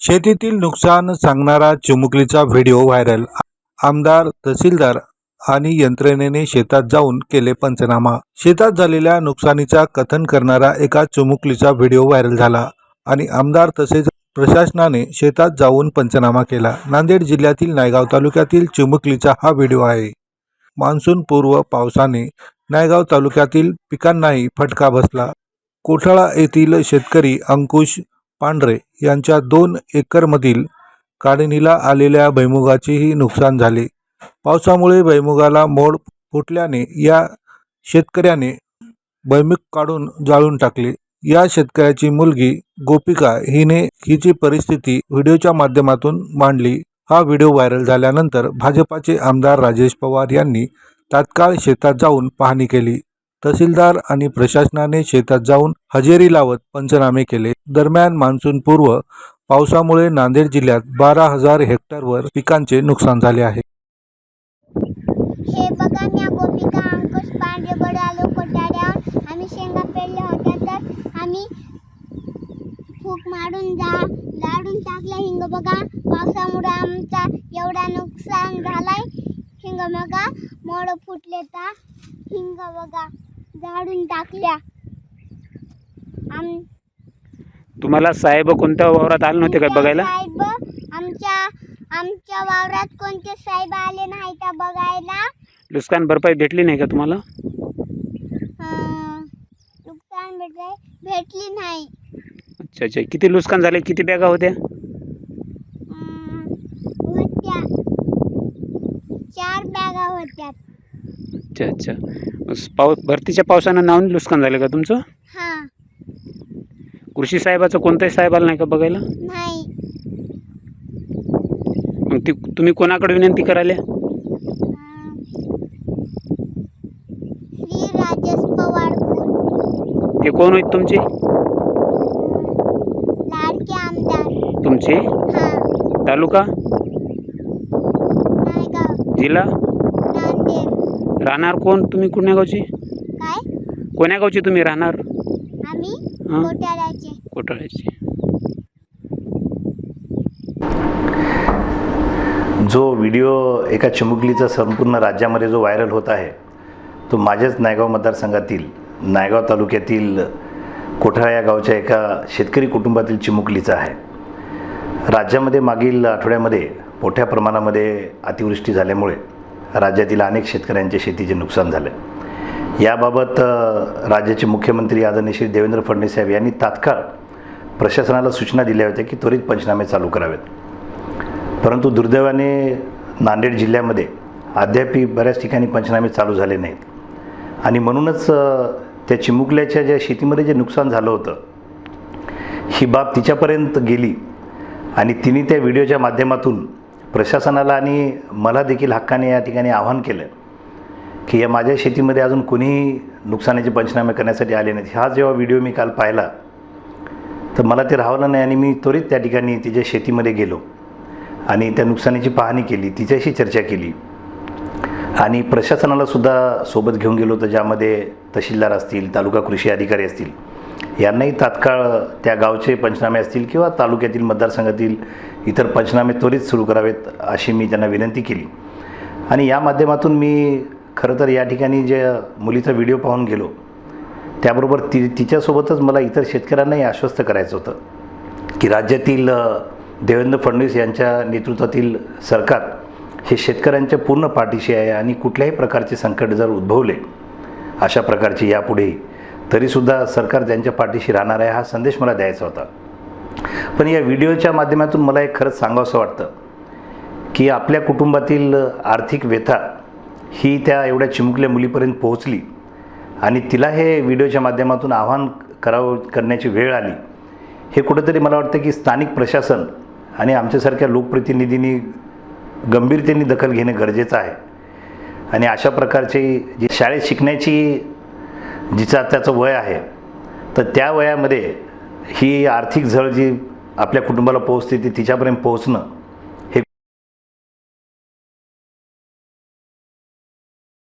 शेतीतील नुकसान सांगणारा चिमुकलीचा व्हिडिओ व्हायरल. आमदार तहसीलदार आणि यंत्रणेने शेतात जाऊन केले पंचनामा. शेतात झालेल्या नुकसानीचा कथन करणारा एका चिमुकलीचा व्हिडिओ व्हायरल झाला आणि आमदार तसेच प्रशासनाने शेतात जाऊन पंचनामा केला. नांदेड जिल्ह्यातील नायगाव तालुक्यातील चिमुकलीचा हा व्हिडिओ आहे. मान्सून पूर्व पावसाने नायगाव तालुक्यातील पिकांनाही फटका बसला. कोठाळा येथील शेतकरी अंकुश पांढरे यांच्या दोन एकरमधील काढणीला आलेल्या भैमुगाचेही नुकसान झाले. पावसामुळे भैमुगाला मोड फुटल्याने या शेतकऱ्याने भैमुग काढून जाळून टाकले. या शेतकऱ्याची मुलगी गोपिका हिने हिची परिस्थिती व्हिडिओच्या माध्यमातून मांडली. हा व्हिडिओ व्हायरल झाल्यानंतर भाजपाचे आमदार राजेश पवार यांनी तात्काळ शेतात जाऊन पाहणी केली. तहसीलदार आणि प्रशासनाने शेतात जाऊन हजेरी लावत पंचनामे केले. दरम्यान मान्सूनपूर्व पावसामुळे नांदेड जिल्ह्यात बारा हजार हेक्टरवर पिकांचे नुकसान झाले आहे. हे बघा मी गोपिका अंकुश पांढरेकडे आलो कोटाड्यावर आम्ही शेंगा पेरल्या होत्या तर आम्ही फूक मारून जा लाडून टाकल्या. हिंग बघा पावसामुळे आमचा एवढा नुकसान झालाय. हिंग बघा मोड फुटले तर. हिंग बघा. झाडून टाकल्या. आम तुम्हाला साहेब कोणत्या वावरात आले नव्हते का बघायला? साहेब आमच्या आमच्या वावरात कोणते साहेब आले नाही तर बघायला? नुकसान भरपाई भेटली नाही का तुम्हाला? अं, नुकसान भेटले भेटली नाही. अच्छा अच्छा. किती नुकसान झाले? किती बॅगा होत्या? अं, होत्या. चार बॅगा होत्या. अच्छा अच्छा. पाऊस भरतीच्या पावसानं नाव नुकसान झालं का तुमचं? हा. कृषी साहेबाचं कोणताही साहेब आला नाही का बघायला? नाही. मग ती तुम्ही कोणाकडे विनंती करायला? ते कोण होईल तुमचे? लाडके आमदार. तुमचे? हा. तालुका? जिल्हा? राहणार कोण तुम्ही कोण्या गावचे? काय? कोण्या गावचे तुम्ही राहणार? आम्ही हां? कोटाळ्याचे जो व्हिडिओ एका चिमुकलीचा संपूर्ण राज्यामध्ये जो व्हायरल होत आहे तो माझ्याच नायगाव मतदारसंघातील नायगाव तालुक्यातील कोठाळा या गावच्या एका शेतकरी कुटुंबातील चिमुकलीचा आहे. राज्यामध्ये मागील आठवड्यामध्ये मोठ्या प्रमाणामध्ये अतिवृष्टी झाल्यामुळे राज्यातील अनेक शेतकऱ्यांचे शेतीचे नुकसान झालं. याबाबत राज्याचे मुख्यमंत्री आदरणीय श्री देवेंद्र फडणवीस साहेब यांनी तात्काळ प्रशासनाला सूचना दिल्या होत्या की त्वरित पंचनामे चालू करावेत. परंतु दुर्दैवाने नांदेड जिल्ह्यामध्ये अद्यापही बऱ्याच ठिकाणी पंचनामे चालू झाले नाहीत. आणि म्हणूनच त्या चिमुकल्याच्या ज्या शेतीमध्ये जे नुकसान झालं होतं ही बाब तिच्यापर्यंत गेली आणि तिने त्या व्हिडिओच्या माध्यमातून प्रशासनाला आणि मला देखील हक्काने या ठिकाणी आवाहन केलं की या माझ्या शेतीमध्ये अजून कुणीही नुकसानाचे पंचनामे करण्यासाठी आले नाहीत. हा जेव्हा व्हिडिओ मी काल पाहिला तर मला ते राहवलं नाही आणि मी त्वरित त्या ठिकाणी तिच्या शेतीमध्ये गेलो आणि त्या नुकसानीची पाहणी केली तिच्याशी चर्चा केली. आणि प्रशासनालासुद्धा सोबत घेऊन गेलो होतं ज्यामध्ये तहसीलदार असतील तालुका कृषी अधिकारी असतील. यांनाही तात्काळ त्या गावचे पंचनामे असतील किंवा तालुक्यातील मतदारसंघातील इतर पंचनामे त्वरित सुरू करावेत अशी मी त्यांना विनंती केली. आणि या माध्यमातून मी खरं तर या ठिकाणी जे मुलीचा व्हिडिओ पाहून गेलो त्याबरोबर ती तिच्यासोबतच मला इतर शेतकऱ्यांनाही आश्वस्त करायचं होतं. की राज्यातील देवेंद्र फडणवीस यांच्या नेतृत्वातील सरकार हे शेतकऱ्यांच्या पूर्ण पाठीशी आहे आणि कुठल्याही प्रकारचे संकट जर उद्भवले अशा प्रकारचे यापुढे तरीसुद्धा सरकार त्यांच्या पाठीशी राहणार आहे हा संदेश मला द्यायचा होता. पण या व्हिडिओच्या माध्यमातून मला एक खरंच सांगावंसं वाटतं की आपल्या कुटुंबातील आर्थिक व्यथा ही त्या एवढ्या चिमुकल्या मुलीपर्यंत पोहोचली आणि तिला हे व्हिडिओच्या माध्यमातून आव्हान करावं करण्याची वेळ आली. हे कुठंतरी मला वाटतं की स्थानिक प्रशासन आणि आमच्यासारख्या लोकप्रतिनिधींनी गंभीरतेने दखल घेणं गरजेचं आहे. आणि अशा प्रकारचे जी शाळेत शिकण्याची जिचा त्याचं वय आहे तर त्या वयामध्ये ही आर्थिक झळ जी आपल्या कुटुंबाला पोहोचते ती तिच्यापर्यंत पोहोचणं